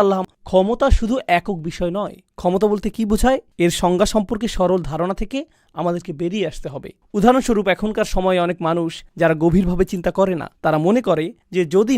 আল্লাহ। ক্ষমতা শুধু একক বিষয় নয়, ক্ষমতা বলতে কি বোঝায়? এর সংজ্ঞা সম্পর্কে সরল ধারণা থেকে আমাদেরকে বেরিয়ে আসতে হবে। উদাহরণস্বরূপ, এখনকার সময়ে অনেক মানুষ যারা গভীরভাবে চিন্তা করে না, তারা মনে করে যে যদি